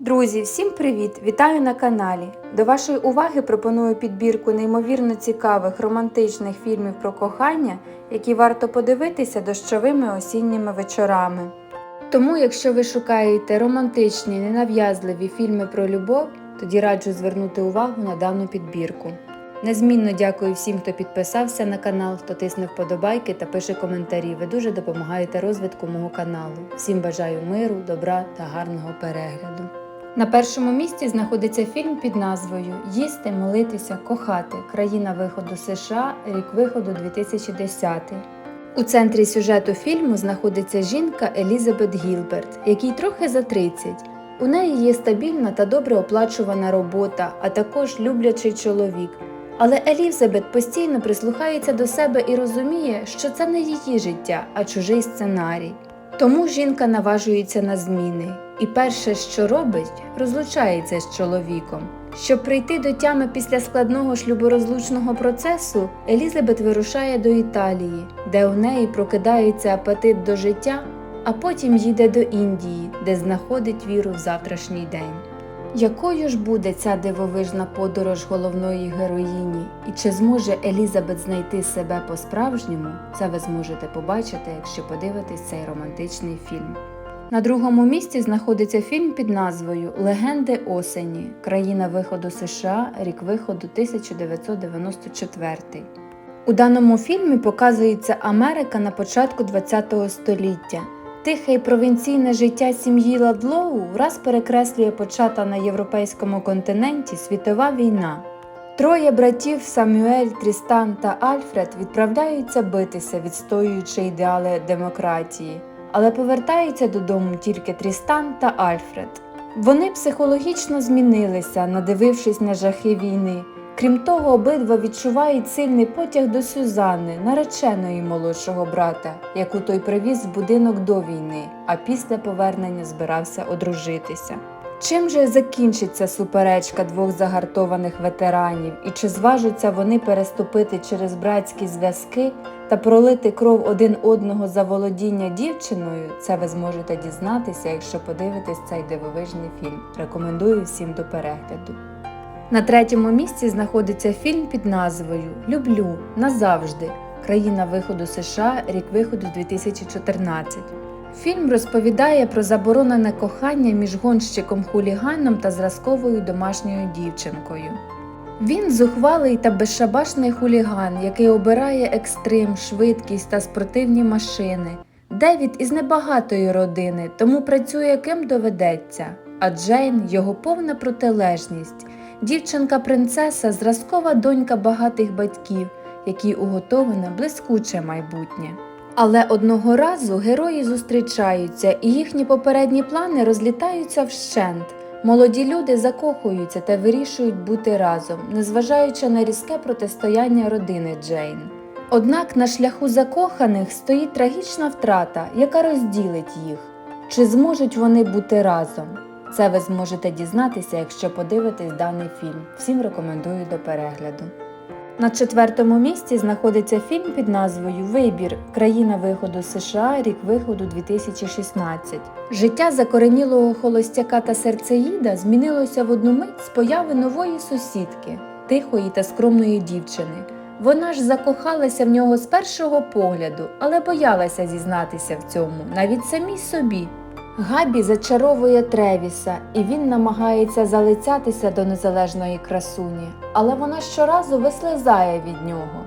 Друзі, всім привіт! Вітаю на каналі. До вашої уваги пропоную підбірку неймовірно цікавих романтичних фільмів про кохання, які варто подивитися дощовими осінніми вечорами. Тому, якщо ви шукаєте романтичні, ненав'язливі фільми про любов, тоді раджу звернути увагу на дану підбірку. Незмінно дякую всім, хто підписався на канал, хто тисне вподобайки та пише коментарі. Ви дуже допомагаєте розвитку мого каналу. Всім бажаю миру, добра та гарного перегляду. На першому місці знаходиться фільм під назвою Їсти, молитися, кохати. Країна виходу США, рік виходу 2010. У центрі сюжету фільму знаходиться жінка Елізабет Гілберт, якій трохи за 30. У неї є стабільна та добре оплачувана робота, а також люблячий чоловік. Але Елізабет постійно прислухається до себе і розуміє, що це не її життя, а чужий сценарій. Тому жінка наважується на зміни, і перше, що робить, розлучається з чоловіком. Щоб прийти до тями після складного шлюборозлучного процесу, Елізабет вирушає до Італії, де у неї прокидається апетит до життя, а потім їде до Індії, де знаходить віру в завтрашній день. Якою ж буде ця дивовижна подорож головної героїні, і чи зможе Елізабет знайти себе по-справжньому, це ви зможете побачити, якщо подивитесь цей романтичний фільм. На другому місці знаходиться фільм під назвою Легенди осені. Країна виходу США, рік виходу 1994. У даному фільмі показується Америка на початку ХХ століття. Тихе і провінційне життя сім'ї Ладлоу враз перекреслює почата на європейському континенті світова війна. Троє братів Самюель, Трістан та Альфред відправляються битися, відстоюючи ідеали демократії, але повертаються додому тільки Трістан та Альфред. Вони психологічно змінилися, надивившись на жахи війни. Крім того, обидва відчувають сильний потяг до Сюзанни, нареченої молодшого брата, яку той привіз в будинок до війни, а після повернення збирався одружитися. Чим же закінчиться суперечка двох загартованих ветеранів, і чи зважаться вони переступити через братські зв'язки та пролити кров один одного за володіння дівчиною? Це ви зможете дізнатися, якщо подивитесь цей дивовижний фільм. Рекомендую всім до перегляду. На третьому місці знаходиться фільм під назвою Люблю назавжди. Країна виходу США, рік виходу 2014. Фільм розповідає про заборонене кохання між гонщиком-хуліганом та зразковою домашньою дівчинкою. Він зухвалий та безшабашний хуліган, який обирає екстрим, швидкість та спортивні машини. Девід із небагатої родини, тому працює ким доведеться, а Джейн його повна протилежність. Дівчинка-принцеса зразкова донька багатих батьків, якій уготоване блискуче майбутнє. Але одного разу герої зустрічаються, і їхні попередні плани розлітаються вщент. Молоді люди закохуються та вирішують бути разом, незважаючи на різке протистояння родини Джейн. Однак на шляху закоханих стоїть трагічна втрата, яка розділить їх. Чи зможуть вони бути разом? Це ви зможете дізнатися, якщо подивитесь даний фільм. Всім рекомендую до перегляду. На четвертому місці знаходиться фільм під назвою Вибір. Країна виходу США, рік виходу 2016. Життя закоренілого холостяка та серцеїда змінилося в одну мить з появи нової сусідки, тихої та скромної дівчини. Вона ж закохалася в нього з першого погляду, але боялася зізнатися в цьому, навіть самій собі. Габі зачаровує Тревіса, і він намагається залицятися до незалежної красуні, але вона щоразу вислизає від нього.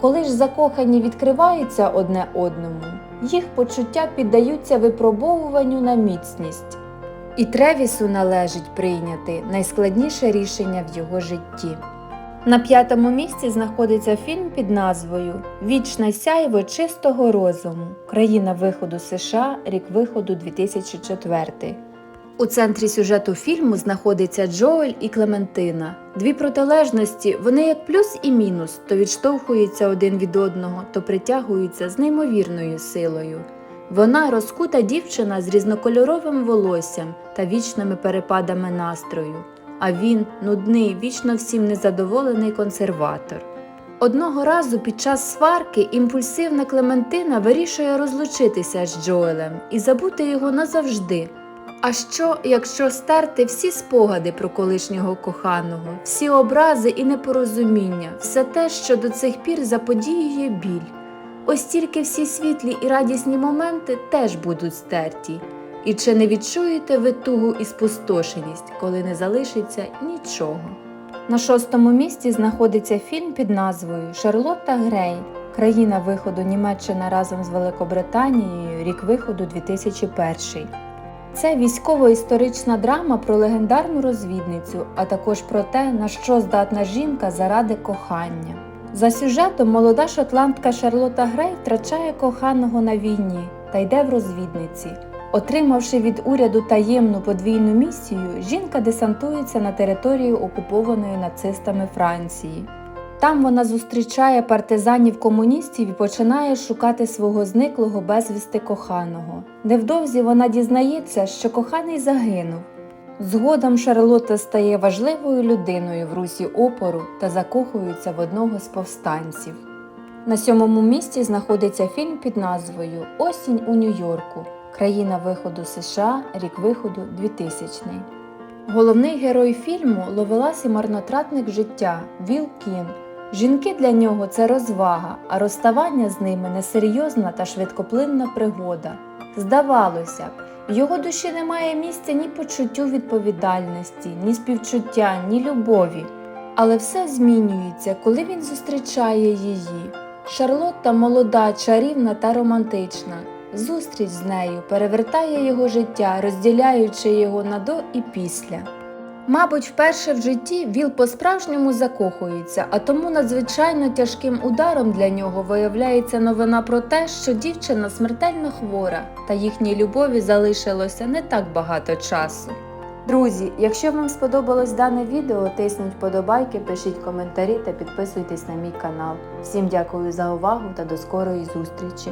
Коли ж закохані відкриваються одне одному, їх почуття піддаються випробовуванню на міцність. І Тревісу належить прийняти найскладніше рішення в його житті. На п'ятому місці знаходиться фільм під назвою Вічне сяйво чистого розуму. Країна виходу США, рік виходу 2004. У центрі сюжету фільму знаходиться Джоель і Клементина. Дві протилежності, вони як плюс і мінус, то відштовхуються один від одного, то притягуються з неймовірною силою. Вона розкута дівчина з різнокольоровим волоссям та вічними перепадами настрою а він нудний, вічно всім незадоволений консерватор. Одного разу під час сварки імпульсивна Клементина вирішує розлучитися з Джоелем і забути його назавжди. А що, якщо стерти всі спогади про колишнього коханого, всі образи і непорозуміння, все те, що до цих пір заподіює біль? Ось тільки всі світлі і радісні моменти теж будуть стерті. І чи не відчуєте ви тугу і спустошеність, коли не залишиться нічого? На шостому місці знаходиться фільм під назвою Шарлотта Грей. Країна виходу Німеччина разом з Великобританією, рік виходу 2001. Це військово-історична драма про легендарну розвідницю, а також про те, на що здатна жінка заради кохання. За сюжетом молода шотландка Шарлота Грей втрачає коханого на війні та йде в розвідниці. Отримавши від уряду таємну подвійну місію, жінка десантується на територію окупованої нацистами Франції. Там вона зустрічає партизанів комуністів і починає шукати свого зниклого безвісти коханого. Невдовзі вона дізнається, що коханий загинув. Згодом Шарлотта стає важливою людиною в русі опору та закохується в одного з повстанців. На сьомому місці знаходиться фільм під назвою Осінь у Нью-Йорку. Країна виходу США, рік виходу 2000. Головний герой фільму ловелас і марнотратник життя Віл Кін. Жінки для нього це розвага, а розставання з ними несерйозна та швидкоплинна пригода. Здавалося б, в його душі немає місця ні почуттю відповідальності, ні співчуття, ні любові. Але все змінюється, коли він зустрічає її. Шарлотта молода, чарівна та романтична. Зустріч з нею перевертає його життя, розділяючи його на до і після. Мабуть, вперше в житті Віл по-справжньому закохується, а тому надзвичайно тяжким ударом для нього виявляється новина про те, що дівчина смертельно хвора, та їхній любові залишилося не так багато часу. Друзі, якщо вам сподобалось дане відео, тисніть вподобайки, пишіть коментарі та підписуйтесь на мій канал. Всім дякую за увагу та до скорої зустрічі!